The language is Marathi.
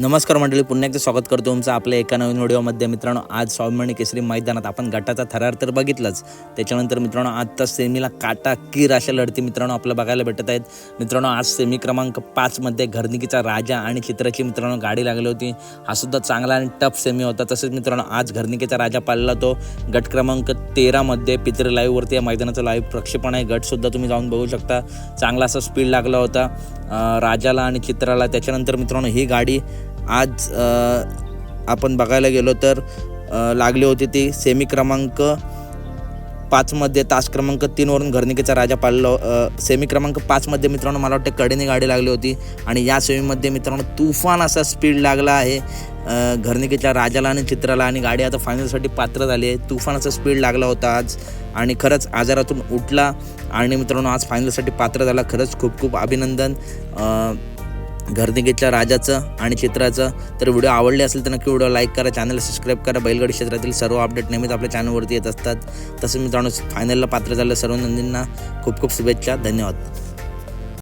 नमस्कार मंडळी पुन्हा एकदा स्वागत करतो तुमचं आपल्या एका नवीन व्हिडिओमध्ये. मित्रांनो आज स्वाभिमानी केसरी मैदानात आपण गटाचा थरार तर बघितलाच. त्याच्यानंतर मित्रांनो आजचा सेमीला काटा कीर अशा लढती मित्रांनो आपल्याला बघायला भेटत आहेत. मित्रांनो आज सेमी क्रमांक पाचमध्ये घरनिकीचा राजा आणि चित्राची मित्रांनो गाडी लागली होती. हा सुद्धा चांगला आणि टफ सेमी होता. तसेच मित्रांनो आज घरनिकीचा राजा पाळला तो. गट क्रमांक तेरामध्ये पित्र लाईव्हवरती या मैदानाचं लाईव्ह प्रक्षेपण आहे. गटसुद्धा तुम्ही जाऊन बघू शकता. चांगला असा स्पीड लागला होता. राजाला आणि चित्राला. त्याच्यानंतर मित्रांनो ही गाडी आज आपण बघायला गेलो तर लागली होती ती सेमी क्रमांक पाचमध्ये तास क्रमांक तीनवरून घरनिकेचा राजा पाळलो सेमी क्रमांक पाचमध्ये मित्रांनो मला वाटतं कडेने गाडी लागली होती. आणि या सेमीमध्ये मित्रांनो तुफान असा स्पीड लागला आहे घरनिकेच्या राजाला आणि चित्राला. आणि गाडी आता फायनलसाठी पात्र झाली आहे. तुफान असा स्पीड लागला होता आज. आणि खरंच आजारातून उठला. आणि मित्रांनो आज फायनलसाठी पात्र झाला. खरंच खूप खूप अभिनंदन. अ, राजाचं आणि चित्राचं. तर व्हिडिओ आवडले असेल तर नक्की व्हिडिओ लाईक करा चॅनलला सबस्क्राईब करा. बैलगाडी क्षेत्रातील सर्व अपडेट नेहमीच आपल्या चॅनलवरती येत असतात. तसंच मित्रांनो फायनलला पात्र झालं सर्व नंदींना खूप खूप शुभेच्छा. धन्यवाद.